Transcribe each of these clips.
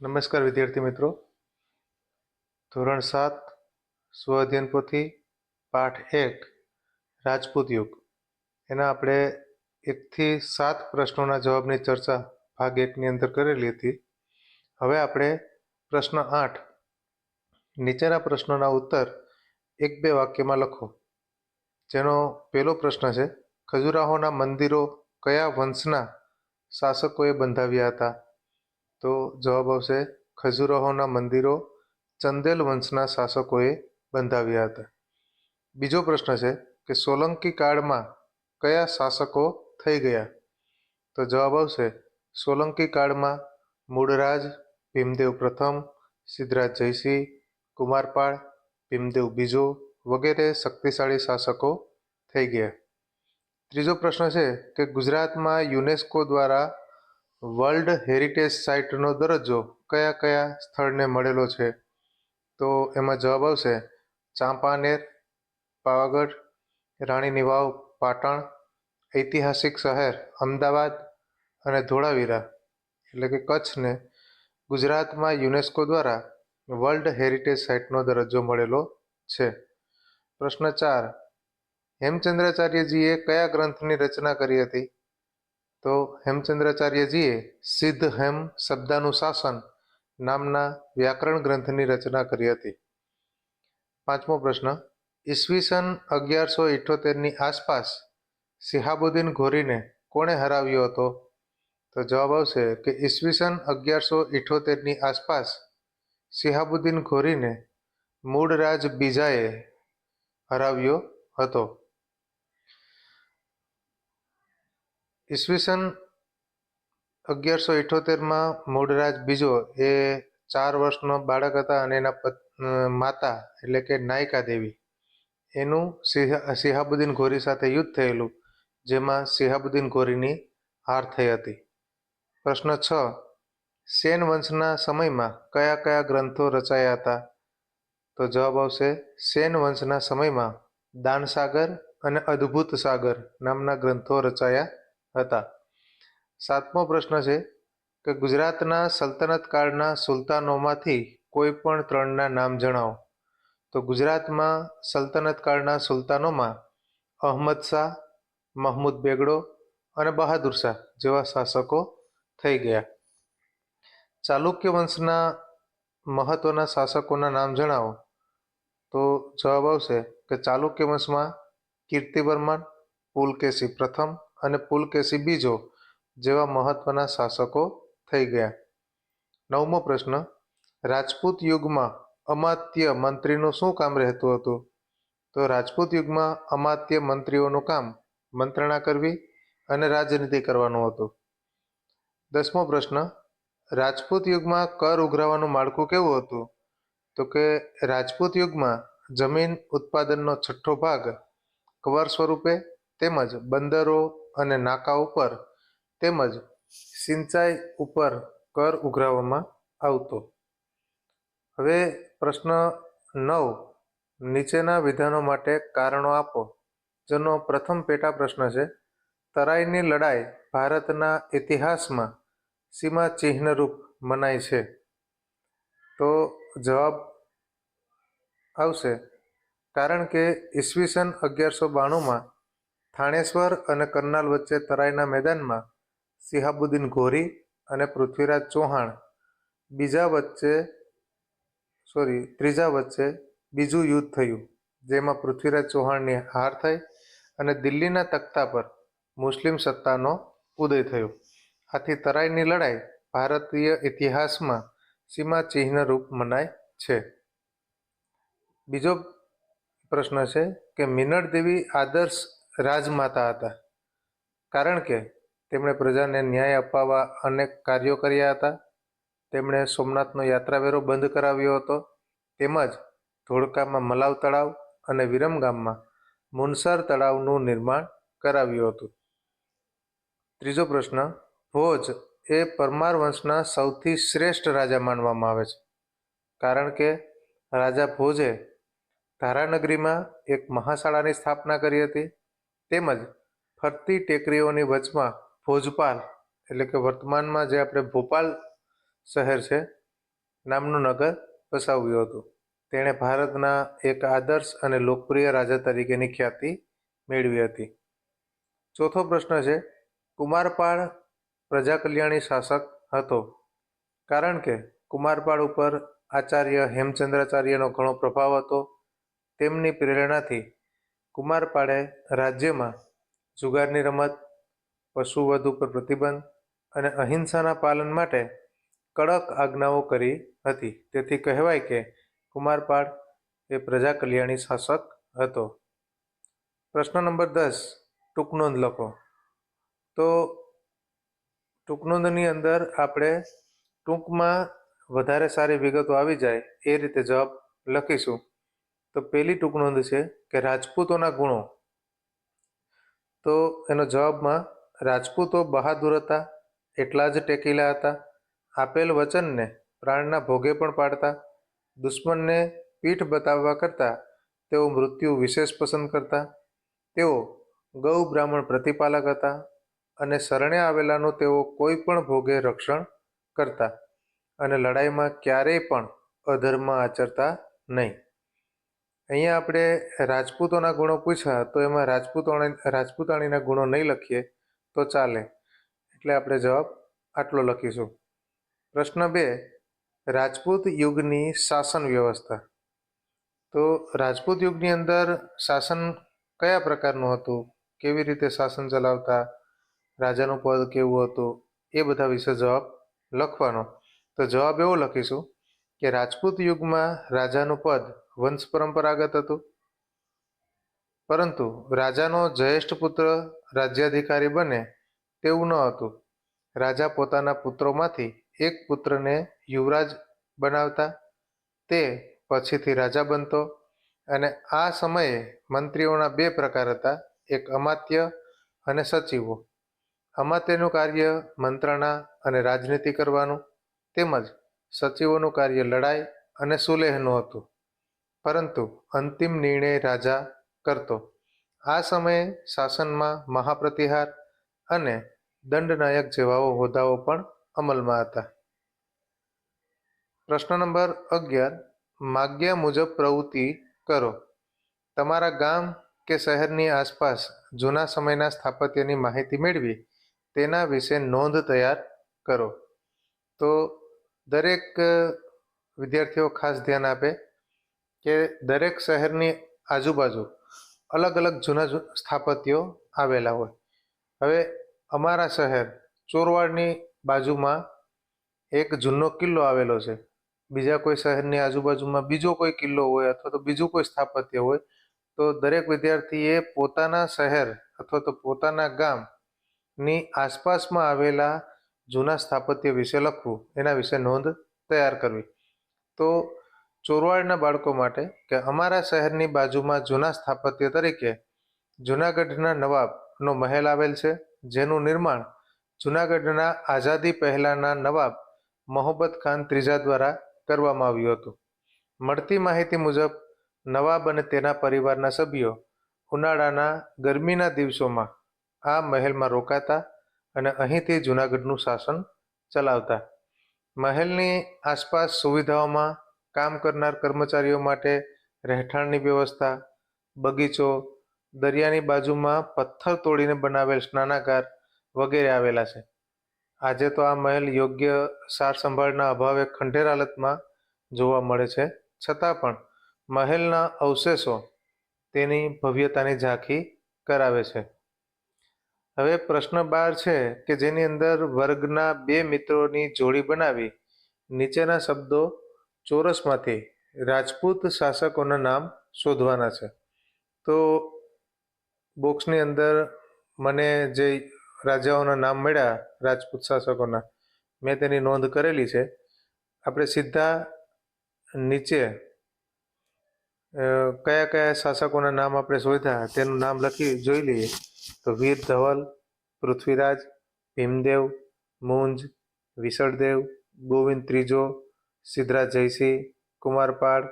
નમસ્કાર વિદ્યાર્થી મિત્રો. ધોરણ સાત, સ્વ અધ્યયન પોથી, પાઠ એક, રાજપૂત યુગ. એના આપણે એકથી સાત પ્રશ્નોના જવાબની ચર્ચા ભાગ એકની અંદર કરેલી હતી. હવે આપણે પ્રશ્ન આઠ, નીચેના પ્રશ્નોના ઉત્તર એક બે વાક્યમાં લખો. જેનો પહેલો પ્રશ્ન છે, ખજુરાહોના મંદિરો કયા વંશના શાસકોએ બંધાવ્યા હતા? તો જવાબ આવશે, ખજુરાહોના મંદિરો ચંદેલ વંશના શાસકોએ બંધાવ્યા હતા. બીજો પ્રશ્ન છે કે સોલંકી કાળમાં કયા શાસકો થઈ ગયા? તો જવાબ આવશે, સોલંકી કાળમાં મૂળરાજ, ભીમદેવ પ્રથમ, સિદ્ધરાજ જયસિંહ, કુમારપાળ, ભીમદેવ બીજો વગેરે શક્તિશાળી શાસકો થઈ ગયા. ત્રીજો પ્રશ્ન છે કે ગુજરાતમાં યુનેસ્કો દ્વારા વર્લ્ડ હેરિટેજ સાઇટનો દરજ્જો કયા કયા સ્થળને મળેલો છે? તો એમાં જવાબ આવશે ચાંપાનેર, પાવાગઢ રાણીની વાવ પાટણ, ઐતિહાસિક શહેર, અમદાવાદ અને ધોળાવીરા, એટલે કે કચ્છને ગુજરાતમાં યુનેસ્કો દ્વારા વર્લ્ડ હેરિટેજ સાઇટનો દરજ્જો મળેલો છે. પ્રશ્ન ચાર. હેમચંદ્રાચાર્યજીએ કયા ગ્રંથની રચના કરી હતી? તો હેમચંદ્રાચાર્યજીએ સિદ્ધ હેમ શબ્દાનું શાસન નામના વ્યાકરણ ગ્રંથની રચના કરી હતી. પાંચમો પ્રશ્ન. ઈસવીસન અગિયારસો ઇઠોતેરની આસપાસ સિહાબુદ્દીન ઘોરીને કોણે હરાવ્યો હતો? તો જવાબ આવશે કે ઈસવીસન અગિયારસો ઇઠોતેરની આસપાસ સિહાબુદ્દીન ઘોરીને મૂળરાજ બીજાએ હરાવ્યો હતો. ઈસવીસન અગિયારસો ઇઠ્ઠોતેરમાં મૂળરાજ બીજો એ ચાર વર્ષનો બાળક હતા અને એના માતા એટલે કે નાયકા દેવી. એનું સિહાબુદ્દીન ઘોરી સાથે યુદ્ધ થયેલું, જેમાં સિહાબુદ્દીન ઘોરીની હાર થઈ હતી. પ્રશ્ન છ, સેન વંશના સમયમાં કયા કયા ગ્રંથો રચાયા હતા? તો જવાબ આવશે, સેન વંશના સમયમાં દાનસાગર અને અદ્ભુત સાગર નામના ગ્રંથો રચાયા હતા. સાતમો પ્રશ્ન છે કે ગુજરાતના સલ્તનત કાળના સુલતાનોમાંથી કોઈ પણ ત્રણના નામ જણાવો. તો ગુજરાતમાં સલ્તનત કાળના સુલતાનોમાં અહમદ શાહ, મહમૂદ બેગડો અને બહાદુર શાહ જેવા શાસકો થઈ ગયા. ચાલુક્ય વંશના મહત્વના શાસકોના નામ જણાવો. તો જવાબ આવશે કે ચાલુક્ય વંશમાં કીર્તિવર્મન પુલકેશી પ્રથમ અને પુલકેશી બીજો જેવા મહત્વના શાસકો થઈ ગયા. નવમો પ્રશ્ન, રાજપૂત યુગમાં અમાત્ય મંત્રીનું શું કામ રહેતું હતું? તો રાજપૂત યુગમાં અમાત્ય મંત્રીઓનું કામ મંત્રણા કરવી અને રાજનીતિ કરવાનું હતું. દસમો પ્રશ્ન, રાજપૂત યુગમાં કર ઉઘરાવાનું માળખું કેવું હતું? તો કે રાજપૂત યુગમાં જમીન ઉત્પાદનનો છઠ્ઠો ભાગ કવર સ્વરૂપે તેમજ બંદરો અને નાકા ઉપર તેમજ સિંચાઈ ઉપર કર ઉઘરાવવામાં આવતો. હવે પ્રશ્ન નવ, નીચેના વિધાનો માટે કારણો આપો. જેનો પ્રથમ પેટા પ્રશ્ન છે, તરાઈની લડાઈ ભારતના ઇતિહાસમાં સીમા ચિહ્નરૂપ મનાય છે. તો જવાબ આવશે, કારણ કે ઈસવીસન અગિયારસો બાણુંમાં થાણેશ્વર અને કરનાલ વચ્ચે તરાઈના મેદાનમાં સિહાબુદ્દીન ઘોરી અને પૃથ્વીરાજ ચૌહાણ. બીજા વચ્ચે સોરી ત્રીજા વચ્ચે બીજું યુદ્ધ થયું, જેમાં પૃથ્વીરાજ ચૌહાણની હાર થઈ અને દિલ્હીના તખ્તા પર મુસ્લિમ સત્તાનો ઉદય થયો. આથી તરાઈની લડાઈ ભારતીય ઇતિહાસમાં સીમા ચિહ્નરૂપ મનાય છે. બીજો પ્રશ્ન છે કે મિનળ દેવી આદર્શ રાજમાતા હતા. કારણ કે તેમણે પ્રજાને ન્યાય અપાવવા અનેક કાર્યો કર્યા હતા. તેમણે સોમનાથનો યાત્રાવેરો બંધ કરાવ્યો હતો. તેમજ ધોળકામાં મલાવ તળાવ અને વિરમગામમાં મુનસર તળાવનું નિર્માણ કરાવ્યું હતું. ત્રીજો પ્રશ્ન, ભોજ એ પરમાર વંશના સૌથી શ્રેષ્ઠ રાજા માનવામાં આવે છે. કારણ કે રાજા ભોજે ધારાનગરીમાં એક મહાશાળાની સ્થાપના કરી હતી. તેમજ ફરતી ટેકરીઓની વચમાં ભોજપાલ, એટલે કે વર્તમાનમાં જે આપણે ભોપાલ શહેર છે, નામનું નગર વસાવ્યું હતું. તેણે ભારતના એક આદર્શ અને લોકપ્રિય રાજા તરીકેની ખ્યાતિ મેળવી હતી. ચોથો પ્રશ્ન છે, કુમારપાળ પ્રજા કલ્યાણી શાસક હતો, કારણ કે કુમારપાળ ઉપર આચાર્ય હેમચંદ્રાચાર્યનો ઘણો પ્રભાવ હતો. તેમની પ્રેરણાથી કુમારપાળે રાજ્યમાં જુગારની રમત પશુવધ ઉપર પ્રતિબંધ અને અહિંસાના પાલન માટે કડક આજ્ઞાઓ કરી હતી. તેથી કહેવાય કે કુમારપાળ એ પ્રજા કલ્યાણી શાસક હતો. પ્રશ્ન નંબર દસ ટૂંકનોંધ લખો. તો ટૂંકનોંધની અંદર આપણે ટૂંકમાં વધારે સારી વિગતો આવી જાય એ રીતે જવાબ લખીશું. તો પહેલી ટૂંકનોંધ છે કે રાજપૂતોના ગુણો. તો એનો જવાબમાં, રાજપૂતો બહાદુર હતા, એટલા જ ટેકીલા હતા. આપેલ વચનને પ્રાણના ભોગે પણ પાડતા, દુશ્મનને પીઠ બતાવવા કરતાં, તેઓ મૃત્યુ વિશેષ પસંદ કરતા. તેઓ ગૌ બ્રાહ્મણ પ્રતિપાલક હતા અને શરણે આવેલાનું તેઓ કોઈ પણ ભોગે રક્ષણ કરતા અને લડાઈમાં ક્યારેય પણ અધર્મ આચરતા નહીં. અહીંયા આપણે રાજપૂતોના ગુણો પૂછ્યા, તો એમાં રાજપૂતોણી રાજપૂતાણીના ગુણો નહીં લખીએ, તો ચાલે. એટલે આપણે જવાબ આટલો લખીશું. પ્રશ્ન બે, રાજપૂત યુગની શાસન વ્યવસ્થા. તો રાજપૂત યુગની અંદર શાસન કયા પ્રકારનું હતું? કેવી રીતે શાસન ચલાવતા? રાજાનું પદ કેવું હતું? એ બધા વિશે જવાબ લખવાનો. તો જવાબ એવો લખીશું કે રાજપૂત યુગમાં રાજાનું પદ વંશ પરંપરાગત હતું. પરંતુ રાજાનો જ્યેષ્ઠ પુત્ર રાજ્યાધિકારી બને તેવું ન હતું. રાજા પોતાના પુત્રોમાંથી એક પુત્રને યુવરાજ બનાવતા, તે પછીથી રાજા બનતો અને આ સમયે મંત્રીઓના બે પ્રકાર હતા, એક અમાત્ય અને સચિવો. અમાત્યનું કાર્ય મંત્રણા અને રાજનીતિ કરવાનું, તેમજ સચિવોનું કાર્ય લડાઈ અને સુલેહનું હતું. પરંતુ અંતિમ નિર્ણય રાજા કરતો. આ સમયે શાસનમાં મહાપ્રતિહાર અને દંડનાયક જેવાઓ હોદ્દાઓ પણ અમલમાં હતા. પ્રશ્ન નંબર અગિયાર, માગ્યા મુજબ પ્રવૃત્તિ કરો. તમારા ગામ કે શહેરની આસપાસ જૂના સમયના સ્થાપત્યની માહિતી મેળવી, તેના વિશે નોંધ તૈયાર કરો. તો દરેક વિદ્યાર્થીઓ ખાસ ધ્યાન આપે કે દરેક શહેરની આજુબાજુ અલગ અલગ જૂના સ્થાપત્યો આવેલા હોય. હવે અમારા શહેર ચોરવાડની બાજુમાં એક જૂનો કિલ્લો આવેલો છે. બીજા કોઈ શહેરની આજુબાજુમાં બીજો કોઈ કિલ્લો હોય અથવા તો બીજું કોઈ સ્થાપત્ય હોય, તો દરેક વિદ્યાર્થીએ પોતાના શહેર અથવા તો પોતાના ગામની આસપાસમાં આવેલા જૂના સ્થાપત્ય વિશે લખવું, એના વિશે નોંધ તૈયાર કરવી. તો ચોરવાડના બાળકો માટે કે અમારા શહેરની બાજુમાં જૂના સ્થાપત્ય તરીકે જૂનાગઢના નવાબનો મહેલ આવેલ છે, જેનું નિર્માણ જૂનાગઢના આઝાદી પહેલાંના નવાબ મોહબ્બત ખાન ત્રીજા દ્વારા કરવામાં આવ્યું હતું. મળતી માહિતી મુજબ, નવાબ અને તેના પરિવારના સભ્યો ઉનાળાના ગરમીના દિવસોમાં આ મહેલમાં રોકાતા અને અહીંથી જૂનાગઢનું શાસન ચલાવતા. મહેલની આસપાસ સુવિધાઓમાં કામ કરનાર કર્મચારીઓ માટે રહેઠાણની વ્યવસ્થા, બગીચો, દરિયાની બાજુમાં પથ્થર તોડીને બનાવેલ સ્નાનાગાર વગેરે આવેલા છે. આજે તો આ મહેલ યોગ્ય સાર સંભાળના અભાવે ખંડેર હાલતમાં જોવા મળે છે. છતાં પણ મહેલના અવશેષો તેની ભવ્યતાની ઝાંખી કરાવે છે. હવે પ્રશ્ન બાર છે કે જેની અંદર વર્ગના બે મિત્રોની જોડી બનાવી નીચેના શબ્દો ચોરસમાંથી રાજપૂત શાસકોના નામ શોધવાના છે. તો બોક્સની અંદર મને જે રાજાઓના નામ મળ્યા રાજપૂત શાસકોના, મેં તેની નોંધ કરેલી છે. આપણે સીધા નીચે કયા કયા શાસકોના નામ આપણે શોધ્યા તેનું નામ લખી જોઈ લઈએ. તો વીર ધવલ, પૃથ્વીરાજ, ભીમદેવ, મુંજ, વિસળદેવ, ગોવિંદ ત્રીજો સિદ્ધરાજ જયસિંહ, કુમારપાળ,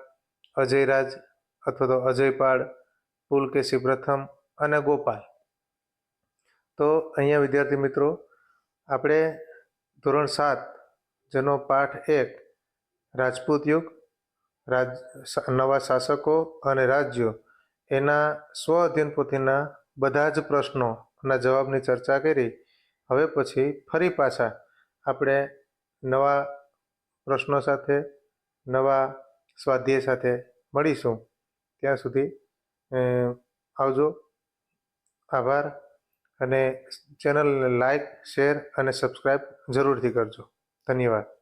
અજયરાજ અથવા તો અજયપાળ, પુલકેશી પ્રથમ અને ગોપાલ. તો અહીંયા વિદ્યાર્થી મિત્રો, આપણે ધોરણ સાત જેનો પાઠ એક, રાજપૂત યુગ, રાજ, નવા શાસકો અને રાજ્યો, એના સ્વ અધ્યયન પોથીના બધા જ પ્રશ્નોના જવાબની ચર્ચા કરી. હવે પછી ફરી પાછા આપણે નવા પ્રશ્નો સાથે, નવા સ્વાધ્યાય સાથે મળીશું. ત્યાં સુધી આવજો. આભાર અને ચેનલને લાઈક, શેર અને સબસ્ક્રાઈબ જરૂરથી કરજો. ધન્યવાદ.